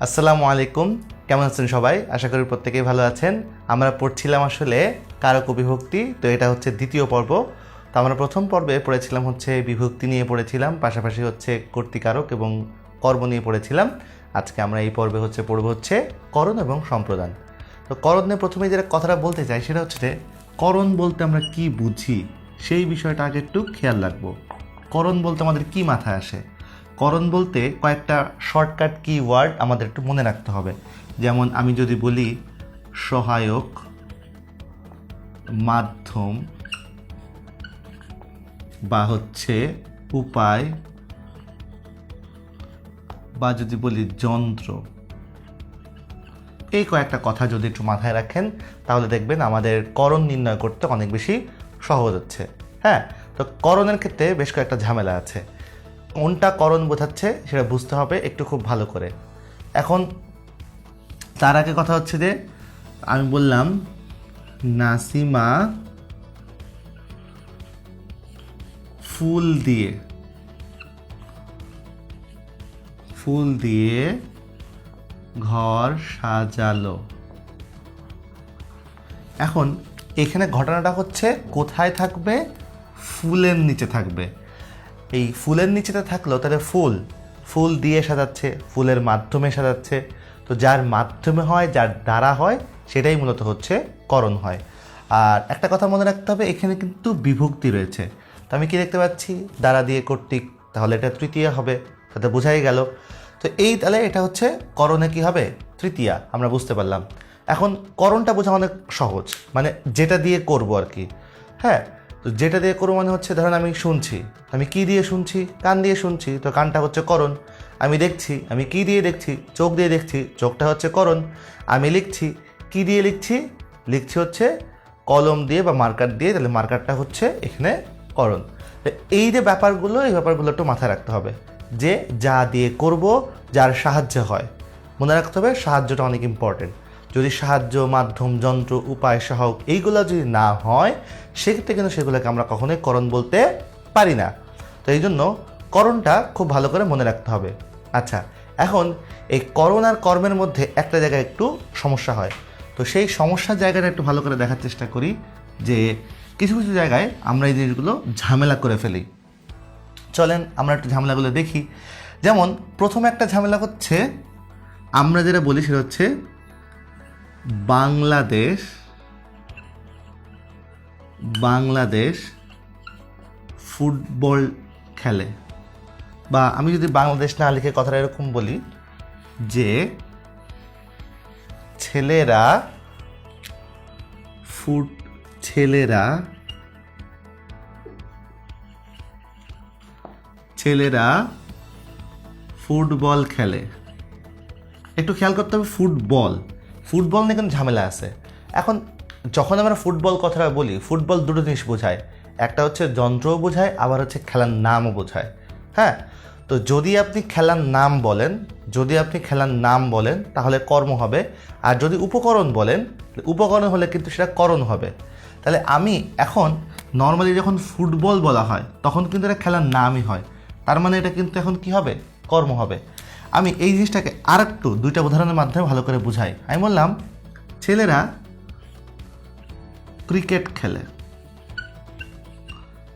আসসালামু আলাইকুম। কেমন আছেন সবাই? আশা করি প্রত্যেকেই ভালো আছেন। আমরা পড়ছিলাম আসলে কারক বিভক্তি তো এটা হচ্ছে দ্বিতীয় পর্ব। তো আমরা প্রথম পর্বে পড়েছিলাম হচ্ছে বিভক্তি নিয়ে পড়েছিলাম, পাশাপাশি হচ্ছে কর্তিকারক এবং কর্ম নিয়ে পড়েছিলাম। আজকে আমরা এই পর্বে হচ্ছে পড়ব হচ্ছে করণ এবং সম্প্রদান। তো করণ নিয়ে প্রথমে যেটা কথাটা বলতে চাই সেটা হচ্ছে যে, করণ বলতে আমরা কি বুঝি? সেই বিষয়টা আগে একটু খেয়াল রাখব। করণ বলতে আমাদের কি মাথায় আসে? করণ বলতে কয়েকটা শর্টকাট কি ওয়ার্ড আমাদের একটু মনে রাখতে হবে। যেমন আমি যদি বলি সহায়ক, মাধ্যম বা হচ্ছে উপায় বা যদি বলি যন্ত্র। এই কয়েকটা কথা যদি একটু মাথায় রাখেন, তাহলে দেখবেন আমাদের করণ নির্ণয় করতে অনেক বেশি সহজ হচ্ছে। হ্যাঁ তো করণের ক্ষেত্রে বেশ কয়েকটা ঝামেলা আছে। কোনটা করণ বোঝাচ্ছে সেটা বুঝতে হবে, একটু খুব ভালো করে। এখন তার আগে কথা হচ্ছে যে, আমি বললাম, নাসিমা ফুল দিয়ে ফুল দিয়ে ঘর সাজালো। এখন এখানে ঘটনাটা হচ্ছে, কোথায় থাকবে? ফুলের নিচে থাকবে। এই ফুলের নিচেতে থাকলেও তাহলে ফুল। ফুল দিয়ে সাজাচ্ছে, ফুলের মাধ্যমে সাজাচ্ছে। তো যার মাধ্যমে হয়, যার দ্বারা হয়, সেটাই মূলত হচ্ছে করণ হয়। আর একটা কথা মনে রাখতে হবে, এখানে কিন্তু বিভক্তি রয়েছে। তো আমি কি দেখতে পাচ্ছি? দ্বারা দিয়ে কর্তৃক, তাহলে এটা তৃতীয় হবে, তাতে বোঝাই গেল। তো এই তাহলে এটা হচ্ছে করণে কি হবে? তৃতীয়া, আমরা বুঝতে পারলাম। এখন করণটা বোঝা অনেক সহজ মানে যেটা দিয়ে করব আর কি। হ্যাঁ তো যেটা দিয়ে করব মানে হচ্ছে, ধরেন আমি শুনছি। আমি কি দিয়ে শুনছি? কান দিয়ে শুনছি। তো কানটা হচ্ছে করণ। আমি দেখছি, আমি কি দিয়ে দেখছি? চোখ দিয়ে দেখছি, চোখটা হচ্ছে করণ। আমি লিখছি, কি দিয়ে লিখছি? লিখছি হচ্ছে কলম দিয়ে বা মার্কার দিয়ে, তাহলে মার্কারটা হচ্ছে এখানে করণ। তো এই যে ব্যাপারগুলো, এই ব্যাপারগুলো একটু মাথায় রাখতে হবে। যে যা দিয়ে করব, যার সাহায্য হয়। মনে রাখতে হবে, সাহায্যটা অনেক ইম্পর্টেন্ট যদি সাহায্য, মাধ্যম, যন্ত্র, উপায় সহায়ক এইগুলো যদি না হয়, সেক্ষেত্রে কিন্তু সেগুলোকে আমরা কখনোই করণ বলতে পারি না। তো এই জন্য করণটা খুব ভালো করে মনে রাখতে হবে। আচ্ছা এখন এই করণ আর কর্মের মধ্যে একটা জায়গায় একটু সমস্যা হয়। তো সেই সমস্যার জায়গাটা একটু ভালো করে দেখার চেষ্টা করি যে কিছু কিছু জায়গায় আমরা এই জিনিসগুলো ঝামেলা করে ফেলি। চলেন আমরা একটু ঝামেলাগুলো দেখি। যেমন প্রথমে একটা ঝামেলা হচ্ছে, আমরা যেটা বলি সেটা হচ্ছে বাংলাদেশ বাংলাদেশ ফুটবল খেলে। বা আমি যদি বাংলাদেশ না লিখে কথাটা এরকম বলি যে, ছেলেরা ফুট, ছেলেরা ছেলেরা ফুটবল খেলে। একটু খেয়াল করতে হবে, ফুটবল। ফুটবল নিয়ে কিন্তু ঝামেলা আছে। এখন যখন আমরা ফুটবল কথাটা বলি, ফুটবল দুটো জিনিস বোঝায়। একটা হচ্ছে যন্ত্রও বোঝায়, আবার হচ্ছে খেলার নামও বোঝায়। হ্যাঁ? তো যদি আপনি খেলার নাম বলেন, যদি আপনি খেলার নাম বলেন, তাহলে কর্ম হবে। আর যদি উপকরণ বলেন, উপকরণ হলে কিন্তু সেটা করণ হবে। তাহলে আমি এখন নর্মালি যখন ফুটবল বলা হয়, তখন কিন্তু এটা খেলার নামই হয়। তার মানে এটা কিন্তু এখন কি হবে? কর্ম হবে। আমি এই জিনিসটাকে আর একটু দুইটা উদাহরণের মাধ্যমে ভালো করে বুঝাই। আমি বললাম, ছেলেরা ক্রিকেট খেলে।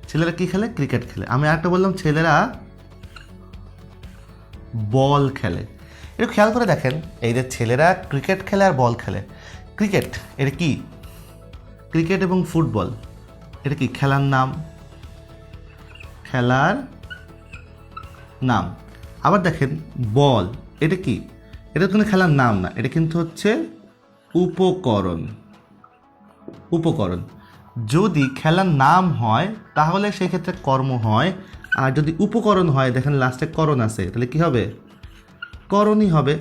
ছেলেরা কি খেলে? ক্রিকেট খেলে। আমি আরেকটা বললাম, ছেলেরা বল খেলে। একটু খেয়াল করে দেখেন, এই যে ছেলেরা ক্রিকেট খেলে আর বল খেলে। ক্রিকেট, এটা কি? ক্রিকেট এবং ফুটবল, এটা কি খেলার নাম? খেলার নাম। আবার দেখেন, বল, এটা কি? এটা কোনো খেলার নাম না, এটা কিন্তু হচ্ছে উপকরণ। উপকরণ। যদি খেলার নাম হয়, তাহলে সেক্ষেত্রে কর্ম হয়। আর যদি উপকরণ হয়, দেখেন লাস্টে করণ আছে, তাহলে কি হবে? করণই হবে।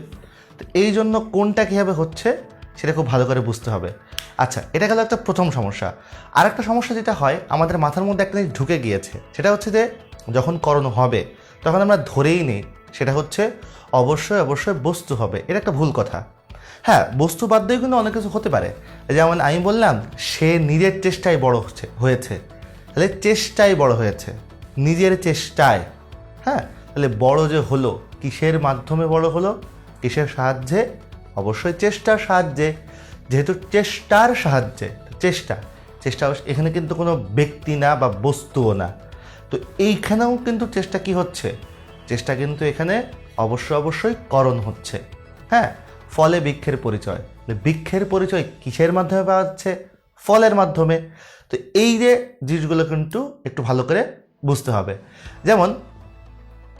তো এই জন্য কোনটা কীভাবে হচ্ছে, সেটা খুব ভালো করে বুঝতে হবে। আচ্ছা এটা গেল একটা প্রথম সমস্যা। আর একটা সমস্যা যেটা হয়, আমাদের মাথার মধ্যে একটা জিনিস ঢুকে গিয়েছে। সেটা হচ্ছে যে, যখন করণ হবে তখন আমরা ধরেই নিই, সেটা হচ্ছে অবশ্যই অবশ্যই বস্তু হবে। এটা একটা ভুল কথা। হ্যাঁ বস্তু বাদ দিয়েও কিন্তু অনেক কিছু হতে পারে। যেমন আমি বললাম, সে নিজের চেষ্টায় বড় হচ্ছে, হয়েছে। তাহলে চেষ্টায় বড় হয়েছে। নিজের চেষ্টায়। হ্যাঁ তাহলে বড় যে হলো, কিসের মাধ্যমে বড় হলো? কিসের সাহায্যে? অবশ্যই চেষ্টার সাহায্যে। যেহেতু চেষ্টার সাহায্যে, চেষ্টা। চেষ্টা এখানে কিন্তু কোনো ব্যক্তি না বা বস্তুও না। তো এইখানেও কিন্তু চেষ্টা কি হচ্ছে? চেষ্টা কিন্তু এখানে অবশ্য অবশ্যই করণ হচ্ছে। হ্যাঁ ফলে বৃক্ষের পরিচয়। বৃক্ষের পরিচয় কিসের মাধ্যমে পাওয়া যাচ্ছে? ফলের মাধ্যমে। তো এই যে জিনিসগুলো কিন্তু একটু ভালো করে বুঝতে হবে। যেমন,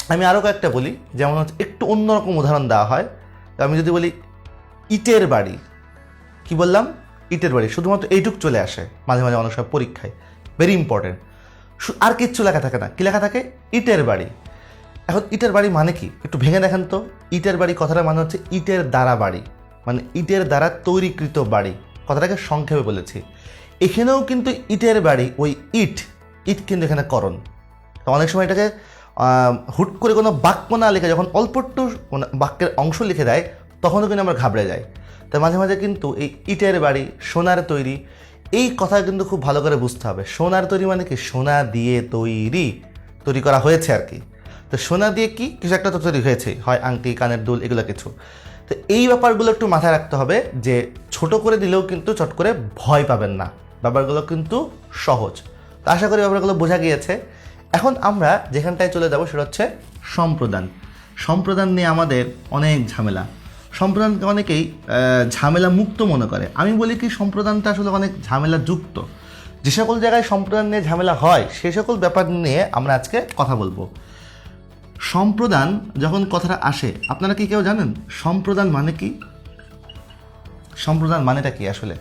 আমি আরও কয়েকটা বলি। যেমন হচ্ছে, একটু অন্যরকম উদাহরণ দেওয়া হয়। আমি যদি বলি, ইটের বাড়ি। কি বললাম? ইটের বাড়ি। শুধুমাত্র এইটুক চলে আসে মাঝে মাঝে অনেক সময় পরীক্ষায়। ভেরি ইম্পর্টেন্ট আর কিচ্ছু লেখা থাকে না। কি লেখা থাকে? ইটের বাড়ি। এখন ইটের বাড়ি মানে কি? একটু ভেঙে দেখেন তো। ইটের বাড়ি কথাটা মানে হচ্ছে ইটের দ্বারা বাড়ি। মানে ইটের দ্বারা তৈরিকৃত বাড়ি। কথাটাকে সংক্ষেপে বলেছি। এখানেও কিন্তু ইটের বাড়ি, ওই ইট ইট কিন্তু এখানে করণ। অনেক সময় এটাকে হুট করে কোনো বাক্য না লিখে যখন অল্প একটু মানে বাক্যের অংশ লিখে দেয়, তখনও কিন্তু আমরা ঘাবড়ে যাই। তাই মাঝে মাঝে কিন্তু এই ইটের বাড়ি, সোনার তৈরি এই কথা কিন্তু খুব ভালো করে বুঝতে হবে। সোনার তৈরি মানে কি? সোনা দিয়ে তৈরি। তৈরি করা হয়েছে আর কি। তো সোনা দিয়ে কি? কিছু একটা তো তৈরি হয়েছে। হয় আংটি, কানের দুল, এগুলো কিছু। তো এই ব্যাপারগুলো একটু মাথায় রাখতে হবে যে, ছোট করে দিলেও কিন্তু চট করে ভয় পাবেন না। ব্যাপারগুলো কিন্তু সহজ। তো আশা করি ব্যাপারগুলো বোঝা গিয়েছে। এখন আমরা যেখানটায় চলে যাব সেটা হচ্ছে সম্প্রদান। সম্প্রদান নিয়ে আমাদের অনেক ঝামেলা। সম্প্রদানকে অনেকেই ঝামেলা মুক্ত মনে করে। আমি বলি কি, সম্প্রদানটা আসলে অনেক ঝামেলা যুক্ত। যে সকল জায়গায় সম্প্রদান নিয়ে ঝামেলা হয়, সে সকল ব্যাপার নিয়ে আমরা আজকে কথা বলব। সম্প্রদান যখন কথাটা আসে, আপনারা কি কেউ জানেন? সম্প্রদান মানে কি? সম্প্রদান মানেটা কি আসলে?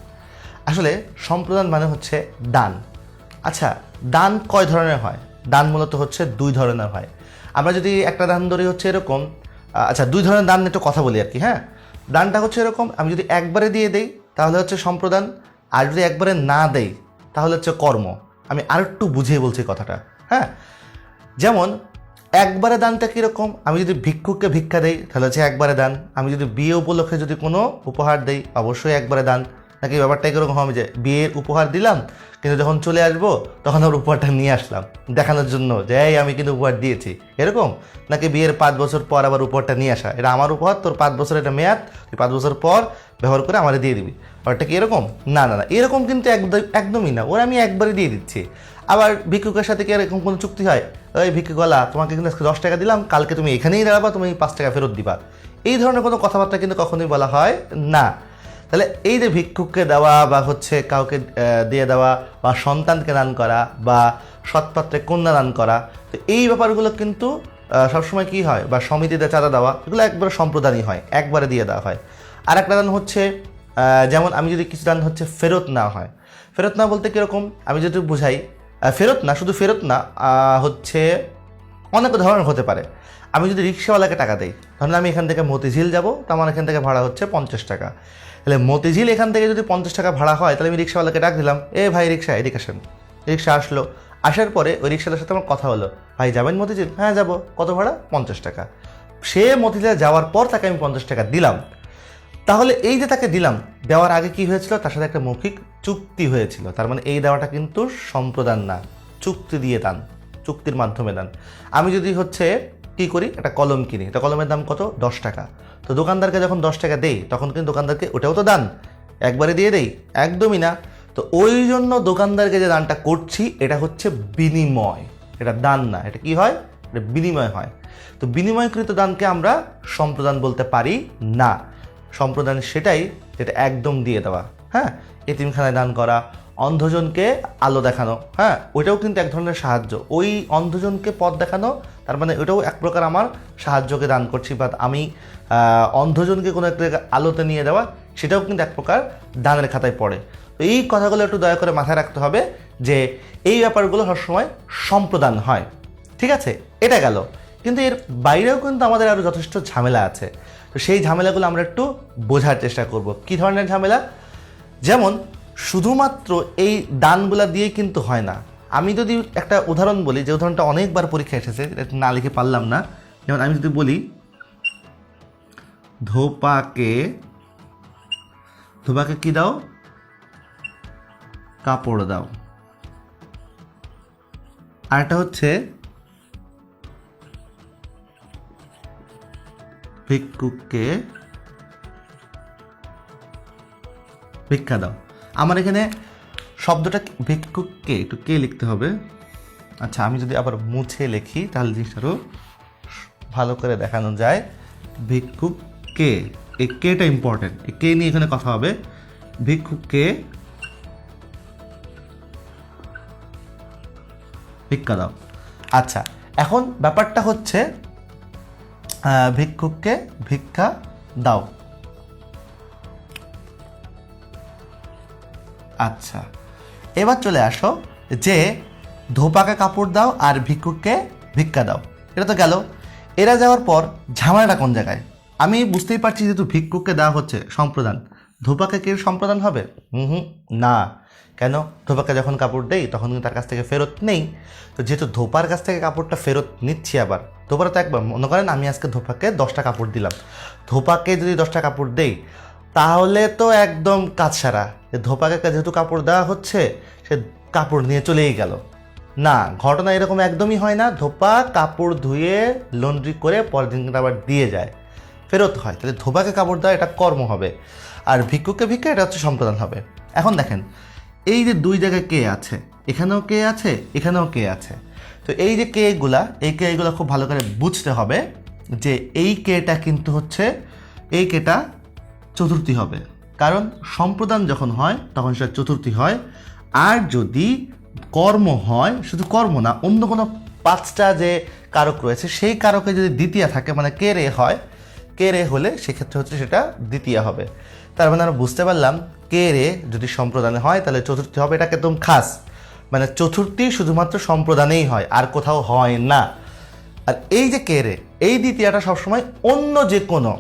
আসলে সম্প্রদান মানে হচ্ছে দান। আচ্ছা দান কয় ধরনের হয়? দান মূলত হচ্ছে দুই ধরনের হয়। আমরা যদি একটা দান ধরি হচ্ছে এরকম আচ্ছা দুই ধরনের দান একটু কথা বলি আর কি হ্যাঁ? দানটা হচ্ছে এরকম, আমি যদি একবারে দিয়ে দেই, তাহলে হচ্ছে সম্প্রদান, আর যদি একবারে না দেই, তাহলে হচ্ছে কর্ম। আমি আর একটু বুঝিয়ে বলছি কথাটা হ্যাঁ? যেমন, একবারে দানটা কীরকম, আমি যদি ভিক্ষুককে ভিক্ষা দেই, তাহলে হচ্ছে একবারে দান। আমি যদি বিয়ে উপলক্ষে যদি কোনো উপহার দেই, অবশ্যই একবারে দান। নাকি ব্যাপারটা কীরকম হবে যে বিয়ের উপহার দিলাম, কিন্তু যখন চলে আসব, তখন আবার উপহারটা নিয়ে আসলাম, দেখানোর জন্য যে, এই, আমি কিন্তু উপহার দিয়েছি। এরকম? নাকি বিয়ের পাঁচ বছর পর আবার উপহারটা নিয়ে আসা? এটা আমার উপহার, তোর পাঁচ বছর এটা মেয়াদ, তুই পাঁচ বছর পর ব্যবহার করে আমারে দিয়ে দিবি। ব্যাপারটা কি এরকম? না না না, এরকম কিন্তু একদম, একদমই না। ওরা আমি একবারই দিয়ে দিচ্ছি। আবার ভিক্ষুকের সাথে কি এরকম কোনো চুক্তি হয়? ওই ভিক্ষুকলা তোমাকে কিন্তু আজকে দশ টাকা দিলাম, কালকে তুমি এখানেই দাঁড়াবা, তুমি পাঁচ টাকা ফেরত দিবা। এই ধরনের কোনো কথাবার্তা কিন্তু কখনোই বলা হয় না। তাহলে এই যে ভিক্ষুককে দেওয়া বা হচ্ছে কাউকে দিয়ে দেওয়া বা সন্তানকে দান করা বা সৎপাত্রে কন্যা দান করা, তো এই ব্যাপারগুলো কিন্তু সবসময় কি হয় বা সমিতিতে চাঁদা দেওয়া, এগুলো একবারে সম্প্রদানই হয়, একবারে দিয়ে দেওয়া হয়। আর একটা দান হচ্ছে যেমন আমি যদি কিছু দান হচ্ছে ফেরত না হয়। ফেরত না বলতে কীরকম? আমি যদি বুঝাই ফেরত না, শুধু ফেরত না হচ্ছে অনেক ধরনের হতে পারে। আমি যদি রিক্সাওয়ালাকে টাকা দিই ধরেন আমি এখান থেকে মতিঝিল যাব তো আমার এখান থেকে ভাড়া হচ্ছে পঞ্চাশ টাকা। তাহলে মতিঝিল এখান থেকে যদি পঞ্চাশ টাকা ভাড়া হয়, তাহলে আমি রিক্সাওয়ালাকে ডাক দিলাম, এ ভাই রিক্সা, এদিকে আসেন। রিক্সা আসলো। আসার পরে ওই রিক্সাটার সাথে আমার কথা হলো, ভাই, যাবেন মতিঝিল? হ্যাঁ যাব। কত ভাড়া? পঞ্চাশ টাকা। সে মতিঝিলে যাওয়ার পর তাকে আমি পঞ্চাশ টাকা দিলাম। তাহলে এই যে তাকে দিলাম, দেওয়ার আগে কি হয়েছিল? তার সাথে একটা মৌখিক চুক্তি হয়েছিল। তার মানে এই দেওয়াটা কিন্তু সম্প্রদান না, চুক্তি দিয়ে দান, চুক্তির মাধ্যমে দান। আমি যদি হচ্ছে কি করি? একটা কলম কিনি। একটা কলমের দাম কত? দশ টাকা। তো দোকানদারকে যখন দশ টাকা দেই, তখন কিন্তু দোকানদারকে ওটাও তো দান। একবারে দিয়ে দেই, একদমই না। তো ওই জন্য দোকানদারকে যে দানটা করছি, এটা হচ্ছে বিনিময়। এটা দান না, এটা কি হয়? এটা বিনিময় হয়। তো বিনিময়কৃত দানকে আমরা সম্প্রদান বলতে পারি না। সম্প্রদান সেটাই যেটা একদম দিয়ে দেওয়া হ্যাঁ? এতিমখানায় দান করা অন্ধজনকে আলো দেখানো হ্যাঁ? ওইটাও কিন্তু এক ধরনের সাহায্য। ওই অন্ধজনকে পথ দেখানো, তার মানে ওইটাও এক প্রকার আমার সাহায্যকে দান করছি। বা আমি অন্ধজনকে কোনো একটা আলোতে নিয়ে দেওয়া সেটাও কিন্তু এক প্রকার দানের খাতায় পড়ে। তো এই কথাগুলো একটু দয়া করে মাথায় রাখতে হবে যে এই ব্যাপারগুলো সবসময় সম্প্রদান হয়। ঠিক আছে? এটা গেল। কিন্তু এর বাইরেও কিন্তু আমাদের আরও যথেষ্ট ঝামেলা আছে। তো সেই ঝামেলাগুলো আমরা একটু বোঝার চেষ্টা করব। কি ধরনের ঝামেলা? যেমন শুধুমাত্র এই দানগুলা দিয়েই কিন্তু হয় না। আমি যদি একটা উদাহরণ বলি, যে উদাহরণটা অনেকবার পরীক্ষা এসেছে না লিখে পারলাম না। যেমন আমি যদি বলি, ধোপাকে ধোপাকে কি দাও? কাপড় দাও। আর আরেকটা হচ্ছে, ভিক্ষুককে ভিক্ষা দাও। আমার এখানে শব্দটা ভিক্ষুককে, একটু কে লিখতে হবে? আচ্ছা আমি যদি আবার মুছে লিখি, তাহলে জিনিসটা আরও ভালো করে দেখানো যায়। ভিক্ষুক কে এই কেটা ইম্পর্টেন্ট এই কে নিয়ে এখানে কথা হবে? ভিক্ষুক কে ভিক্ষা দাও। আচ্ছা এখন ব্যাপারটা হচ্ছে ভিক্ষুককে ভিক্ষা দাও। আচ্ছা। এবার চলে আসো যে ধোপাকে কাপড় দাও আর ভিক্ষুককে ভিক্ষা দাও। এটা তো গেল। এরা যাওয়ার পর ঝামেলাটা কোন জায়গায়? আমি বুঝতেই পারছি যেহেতু ভিক্ষুককে দেওয়া হচ্ছে সম্প্রদান। ধোপাকে কি সম্প্রদান হবে? হুম না। কেন? ধোপাকে যখন কাপড় দেই, তখন তার কাছ থেকে ফেরত নেই। তো যেহেতু ধোপার কাছ থেকে কাপড়টা ফেরত নিচ্ছি আবার, ধোপার তো একবার মনে করেন আমি আজকে ধোপাকে দশটা কাপড় দিলাম। ধোপাকে যদি দশটা কাপড় দেই, তাহলে তো একদম কাজ সারা। যে ধোপাকে যেহেতু কাপড় দেওয়া হচ্ছে, সে কাপড় নিয়ে চলেই গেল। না, ঘটনা এরকম একদমই হয় না। ধোপা কাপড় ধুয়ে লন্ড্রি করে পরের দিন আবার দিয়ে যায়। ফেরত হয়। তাহলে ধোপাকে কাপড় দেওয়া এটা কর্ম হবে। আর ভিক্ষুকে ভিক্ষা এটা হচ্ছে সম্প্রদান হবে। এখন দেখেন, এই যে দুই জায়গায় কে আছে? এখানেও কে আছে? এখানেও কে আছে? তো এই যে কে গুলা, এই কে গুলা খুব ভালো করে বুঝতে হবে যে এই কেটা কিন্তু হচ্ছে, এই কেটা চতুর্থী হবে। কারণ সম্প্রদান যখন হয়, তখন সেটা চতুর্থী হয়। আর যদি কর্ম হয়, শুধু কর্ম না, অন্য কোনো পাঁচটা যে কারক রয়েছে, সেই কারকে যদি দ্বিতীয় থাকে মানে কে রে হয়, কে রে হলে সেক্ষেত্রে হচ্ছে সেটা দ্বিতীয় হবে। তার মানে আমরা বুঝতে পারলাম, কে রে যদি সম্প্রদানে হয়, তাহলে চতুর্থী হবে এটা একদম খাস। মানে চতুর্থী শুধুমাত্র সম্প্রদানেই হয়, আর কোথাও হয় না। আর এই যে কে রে, এই দ্বিতীয়টা সবসময় অন্য যে কোনো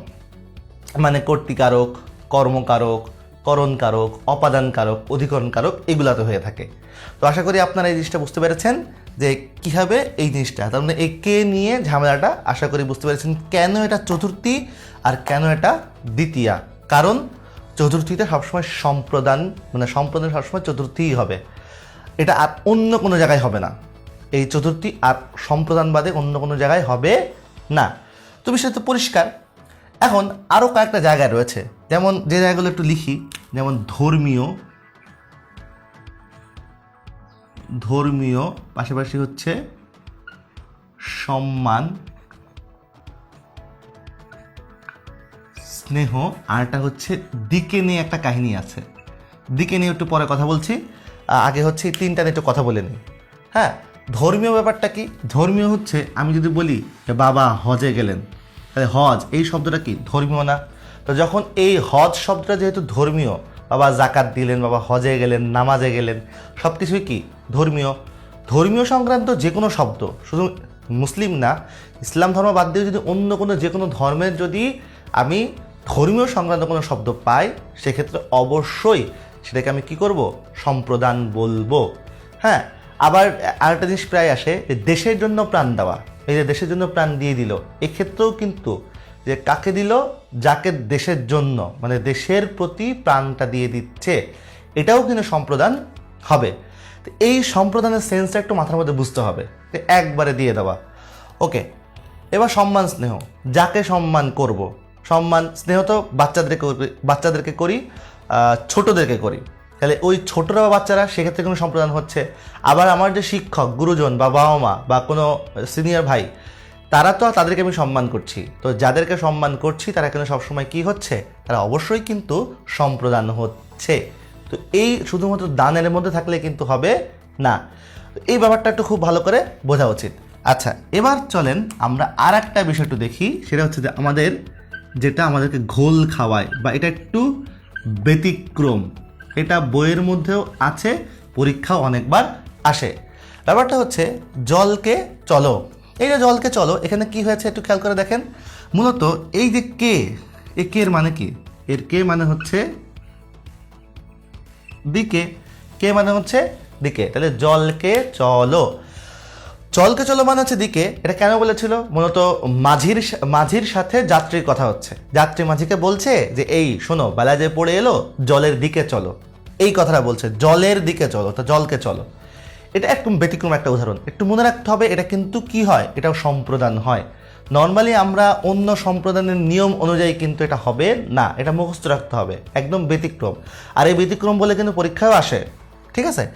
মানে কর্তৃকারক কর্মকারক, করণকারক, অপাদানকারক, অধিকরণকারক এগুলাতে হয়ে থাকে। তো আশা করি আপনারা এই জিনিসটা বুঝতে পেরেছেন যে কীভাবে এই জিনিসটা, তার মানে এই কে নিয়ে ঝামেলাটা আশা করি বুঝতে পেরেছেন কেন এটা চতুর্থী আর কেন এটা দ্বিতীয়া। কারণ চতুর্থীতে সবসময় সম্প্রদান মানে সম্প্রদান সবসময় চতুর্থীই হবে। এটা আর অন্য কোনো জায়গায় হবে না। এই চতুর্থী আর সম্প্রদান বাদে অন্য কোনো জায়গায় হবে না। তো বিষয়টা পরিষ্কার। এখন আরও কয়েকটা জায়গায় রয়েছে। যেমন যে জায়গাগুলো একটু লিখি, যেমন ধর্মীয় ধর্মীয়, পাশাপাশি হচ্ছে সম্মান, স্নেহ আরটা হচ্ছে দিকে নিয়ে একটা কাহিনী আছে। দিকে নিয়ে একটু পরে কথা বলছি। আগে হচ্ছে তিনটা নিয়ে একটু কথা বলে নিই। হ্যাঁ ধর্মীয় ব্যাপারটা কি? ধর্মীয় হচ্ছে, আমি যদি বলি বাবা হজে গেলেন তাহলে হজ, এই শব্দটা কি? ধর্মীয় না? তো যখন এই হজ শব্দটা যেহেতু ধর্মীয়, বাবা জাকাত দিলেন, বাবা হজে গেলেন, নামাজে গেলেন সব কিছুই কি? ধর্মীয়। ধর্মীয় সংক্রান্ত যে কোনো শব্দ, শুধু মুসলিম না, ইসলাম ধর্ম বাদ দিয়ে যদি অন্য কোনো যে কোনো ধর্মের যদি আমি ধর্মীয় সংক্রান্ত কোনো শব্দ পাই, সেক্ষেত্রে অবশ্যই সেটাকে আমি কি করব? সম্প্রদান বলব। হ্যাঁ আবার আরেকটা জিনিস প্রায় আসে যে দেশের জন্য প্রাণ দেওয়া। এই যে দেশের জন্য প্রাণ দিয়ে দিল, এক্ষেত্রেও কিন্তু যে কাকে দিল? যাকে দেশের জন্য মানে দেশের প্রতি প্রাণটা দিয়ে দিচ্ছে, এটাও কিন্তু সম্প্রদান হবে। তো এই সম্প্রদানের সেন্সটা একটু মাথার মধ্যে বুঝতে হবে, যে একবারে দিয়ে দেওয়া। ওকে এবার সম্মান স্নেহ। যাকে সম্মান করব? সম্মান স্নেহ তো বাচ্চাদেরকে বাচ্চাদেরকে করি ছোটদেরকে করি। তাহলে ওই ছোটরা বা বাচ্চারা সেক্ষেত্রে কোনো সম্প্রদান হচ্ছে। আবার আমার যে শিক্ষক, গুরুজন বা বাবা মা বা কোনো সিনিয়র ভাই, তারা তো তাদেরকে আমি সম্মান করছি। তো যাদেরকে সম্মান করছি, তারা কিন্তু সবসময় কি হচ্ছে? তারা অবশ্যই কিন্তু সম্প্রদান হচ্ছে। তো এই শুধুমাত্র দানের মধ্যে থাকলে কিন্তু হবে না। এই ব্যাপারটা একটু খুব ভালো করে বোঝা উচিত। আচ্ছা এবার চলেন আমরা আর একটা বিষয় একটু দেখি। সেটা হচ্ছে যে আমাদের, যেটা আমাদেরকে ঘোল খাওয়ায় বা এটা একটু ব্যতিক্রম। এটা বইয়ের মধ্যেও আছে পরীক্ষা অনেকবার আসে। ব্যাপারটা হচ্ছে, জলকে চলো। এই যে জলকে চলো, এখানে কি হয়েছে একটু খেয়াল করে দেখেন। মূলত এই যে কে, এ কে এর মানে কি? এর কে মানে হচ্ছে দিকে। কে মানে হচ্ছে দিকে। তাহলে জলকে চলো। চলকে চলো মানে হচ্ছে দিকে, এটা কেন বলেছিল? মূলত মাঝির মাঝির সাথে যাত্রীর কথা হচ্ছে। যাত্রী মাঝিকে বলছে যে, এই, শোনো বেলা যে পড়ে এলো, জলের দিকে চলো। এই কথাটা বলছে, জলের দিকে চলো, তো জলকে চলো। এটা একটু ব্যতিক্রম একটা উদাহরণ। একটু মনে রাখতে হবে, এটা কিন্তু কি হয়? এটাও সম্প্রদান হয়। নর্মালি আমরা অন্য সম্প্রদানের নিয়ম অনুযায়ী কিন্তু এটা হবে না, এটা মুখস্থ রাখতে হবে। একদম ব্যতিক্রম। আর এই ব্যতিক্রম বলে কিন্তু পরীক্ষাও আসে। ঠিক আছে?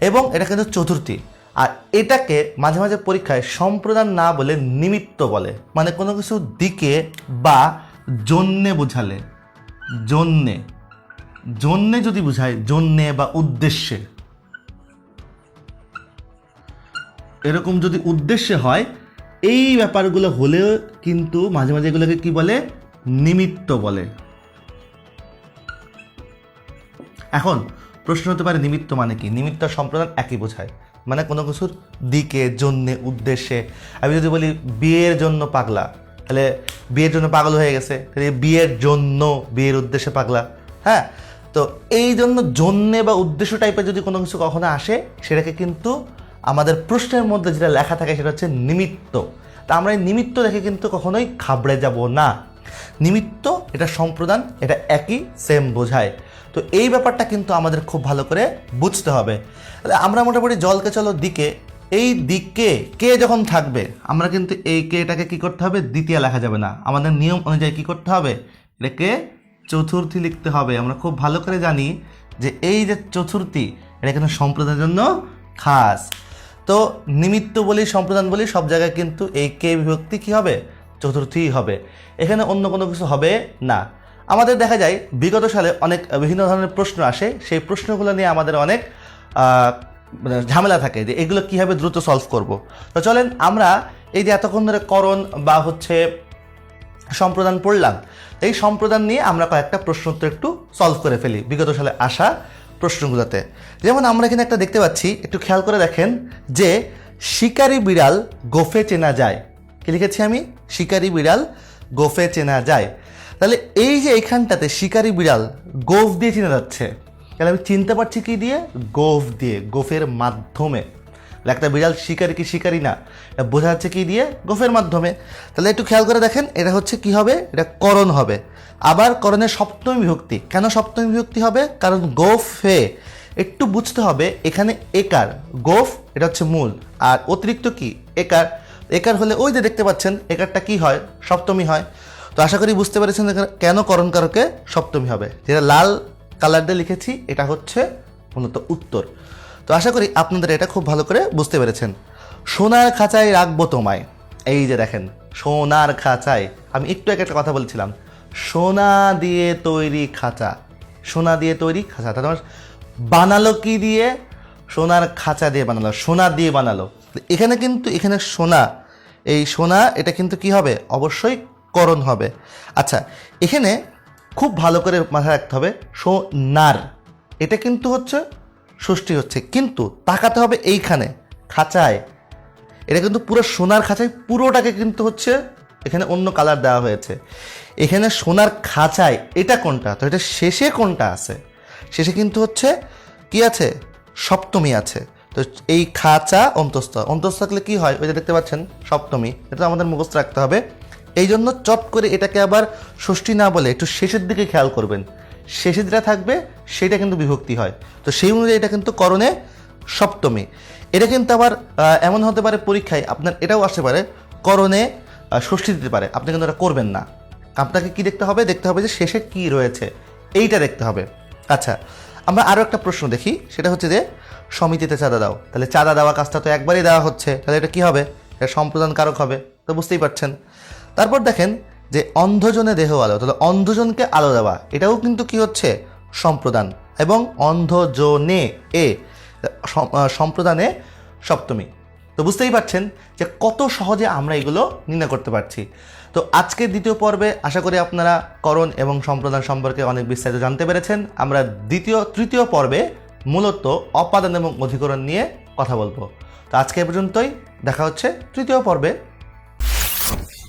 এবং এটা কিন্তু চতুর্থী। আর এটাকে মাঝে মাঝে পরীক্ষায় সম্প্রদান না বলে নিমিত্ত বলে। মানে কোনো কিছু দিকে বা জন্যে বোঝালে। জন্যে। জন্যে যদি বোঝায়, জন্যে বা উদ্দেশ্যে। এরকম যদি উদ্দেশ্যে হয়, এই ব্যাপারগুলো হলেও কিন্তু মাঝে মাঝে এগুলোকে কি বলে? নিমিত্ত বলে। এখন প্রশ্ন হতে পারে, নিমিত্ত মানে কি? নিমিত্ত সম্প্রদান একই বোঝায়। মানে কোনো কিছুর দিকে, জন্যে, উদ্দেশ্যে। আমি যদি বলি বিয়ের জন্য পাগলা, তাহলে বিয়ের জন্য পাগল হয়ে গেছে, তাহলে বিয়ের জন্য, বিয়ের উদ্দেশ্যে পাগলা। হ্যাঁ? তো এই জন্য জন্যে বা উদ্দেশ্য টাইপের যদি কোনো কিছু কখনো আসে, সেটাকে কিন্তু আমাদের প্রশ্নের মধ্যে যেটা লেখা থাকে সেটা হচ্ছে নিমিত্ত। তা আমরা এই নিমিত্ত দেখে কিন্তু কখনোই খাবড়ে যাব না। নিমিত্ত, এটা সম্প্রদান, এটা একই সেম বোঝায়। তো এই ব্যাপারটা কিন্তু আমাদের খুব ভালো করে বুঝতে হবে। তাহলে আমরা মোটামুটি জলকে চলো দিকে, এই দিকে কে যখন থাকবে, আমরা কিন্তু এই কে এটাকে কি করতে হবে? দ্বিতীয় লেখা যাবে না। আমাদের নিয়ম অনুযায়ী কি করতে হবে? এটাকে চতুর্থী লিখতে হবে। আমরা খুব ভালো করে জানি যে এই যে চতুর্থী, এটা কিন্তু সম্প্রদায়ের জন্য খাস। তো নিমিত্ত বলি, সম্প্রদান বলি, সব জায়গায় কিন্তু এই কে বিভক্তি কি হবে? চতুর্থীই হবে। এখানে অন্য কোনো কিছু হবে না। আমাদের দেখা যায়, বিগত সালে অনেক বিভিন্ন ধরনের প্রশ্ন আসে। সেই প্রশ্নগুলো নিয়ে আমাদের অনেক মানে ঝামেলা থাকে যে এগুলো কীভাবে দ্রুত সলভ করব। তো চলেন আমরা এই যে এতক্ষণ ধরে করণ বা হচ্ছে সম্প্রদান পড়লাম, এই সম্প্রদান নিয়ে আমরা কয়েকটা প্রশ্ন উত্তর একটু সলভ করে ফেলি বিগত সালে আসা প্রশ্নগুলোতে। যেমন আমরা এখানে একটা দেখতে পাচ্ছি, একটু খেয়াল করে দেখেন যে শিকারি বিড়াল গোফে চেনা যায়। কি লিখেছি আমি? শিকারি বিড়াল গোফে চেনা যায়। তাহলে এই যে এইখানটাতে শিকারি বিড়াল গোফ দিয়ে চিনে যাচ্ছে, তাহলে আমি চিনতে পারছি কি দিয়ে? গোফ দিয়ে, গোফের মাধ্যমে। একটা বিড়াল শিকারি কি শিকারি না, এটা বোঝা যাচ্ছে কি দিয়ে? গোফের মাধ্যমে। তাহলে একটু খেয়াল করে দেখেন, এটা হচ্ছে কি হবে? এটা করণ হবে। আবার করণের সপ্তমী বিভক্তি। কেন সপ্তমী বিভক্তি হবে? কারণ গোফে একটু বুঝতে হবে, এখানে একার। গোফ, এটা হচ্ছে মূল। আর অতিরিক্ত কি? একার। একার হলে ওই যে দেখতে পাচ্ছেন, একারটা কি হয়? সপ্তমী হয়। তো আশা করি বুঝতে পেরেছেন কেন করণ কারকে সপ্তমী হবে। যেটা লাল কালার দিয়ে লিখেছি, এটা হচ্ছে মূলত উত্তর। তো আশা করি আপনাদের এটা খুব ভালো করে বুঝতে পেরেছেন। সোনার খাঁচায় রাখব তোমায়। এই যে দেখেন, সোনার খাঁচায়। আমি একটু একটা কথা বলছিলাম। সোনা দিয়ে তৈরি খাঁচা। সোনা দিয়ে তৈরি খাঁচা। তাহলে বানালো কি দিয়ে? সোনার খাঁচা দিয়ে বানালো, সোনা দিয়ে বানালো। এখানে কিন্তু, এখানে সোনা। এই সোনা, এটা কিন্তু কি হবে? অবশ্যই করণ হবে। আচ্ছা এখানে খুব ভালো করে মাথায় রাখতে হবে সো নার এটা কিন্তু হচ্ছে ষষ্ঠী হচ্ছে, কিন্তু তাকাতে হবে এইখানে, খাঁচায়। এটা কিন্তু পুরো সোনার খাঁচায়, পুরোটাকে কিন্তু হচ্ছে এখানে অন্য কালার দেওয়া হয়েছে। এখানে সোনার খাঁচায়, এটা কোনটা? তো এটা শেষে কোনটা আছে? শেষে কিন্তু হচ্ছে কি আছে? সপ্তমী আছে। তো এই খাঁচা অন্তস্থ অন্তস্থ থাকলে কি হয়? ওই যে দেখতে পাচ্ছেন, সপ্তমী। এটা আমাদের মুখস্থ রাখতে হবে। এই জন্য চট করে এটাকে আবার ষষ্ঠী না বলে একটু শেষের দিকে খেয়াল করবেন। শেষে যেটা থাকবে, সেটা কিন্তু বিভক্তি হয়। তো সেই অনুযায়ী এটা কিন্তু করণে সপ্তমী। এটা কিন্তু আবার এমন হতে পারে পরীক্ষায় আপনার এটাও আসতে পারে, করণে ষষ্ঠী দিতে পারে। আপনি কিন্তু এটা করবেন না। আপনাকে কি দেখতে হবে? দেখতে হবে যে শেষে কি রয়েছে। এইটা দেখতে হবে। আচ্ছা আমরা আরও একটা প্রশ্ন দেখি। সেটা হচ্ছে যে, সমিতিতে চাঁদা দাও। তাহলে চাঁদা দেওয়া কাজটা তো একবারই দেওয়া হচ্ছে। তাহলে এটা কি হবে? এটা সম্প্রদান কারক হবে। তো বুঝতেই পারছেন। তারপর দেখেন যে অন্ধজনে দেহ আলো, তাহলে অন্ধজনকে আলো দেওয়া, এটাও কিন্তু কি হচ্ছে? সম্প্রদান। এবং অন্ধজনে এ সম্প্রদানে সপ্তমী। তো বুঝতেই পারছেন যে কত সহজে আমরা এগুলো নির্ণয় করতে পারছি। তো আজকের দ্বিতীয় পর্বে আশা করি আপনারা করণ এবং সম্প্রদান সম্পর্কে অনেক বিস্তারিত জানতে পেরেছেন। আমরা দ্বিতীয়, তৃতীয় পর্বে মূলত অপাদান এবং অধিকরণ নিয়ে কথা বলব। তো আজকে পর্যন্তই, দেখা হচ্ছে তৃতীয় পর্বে।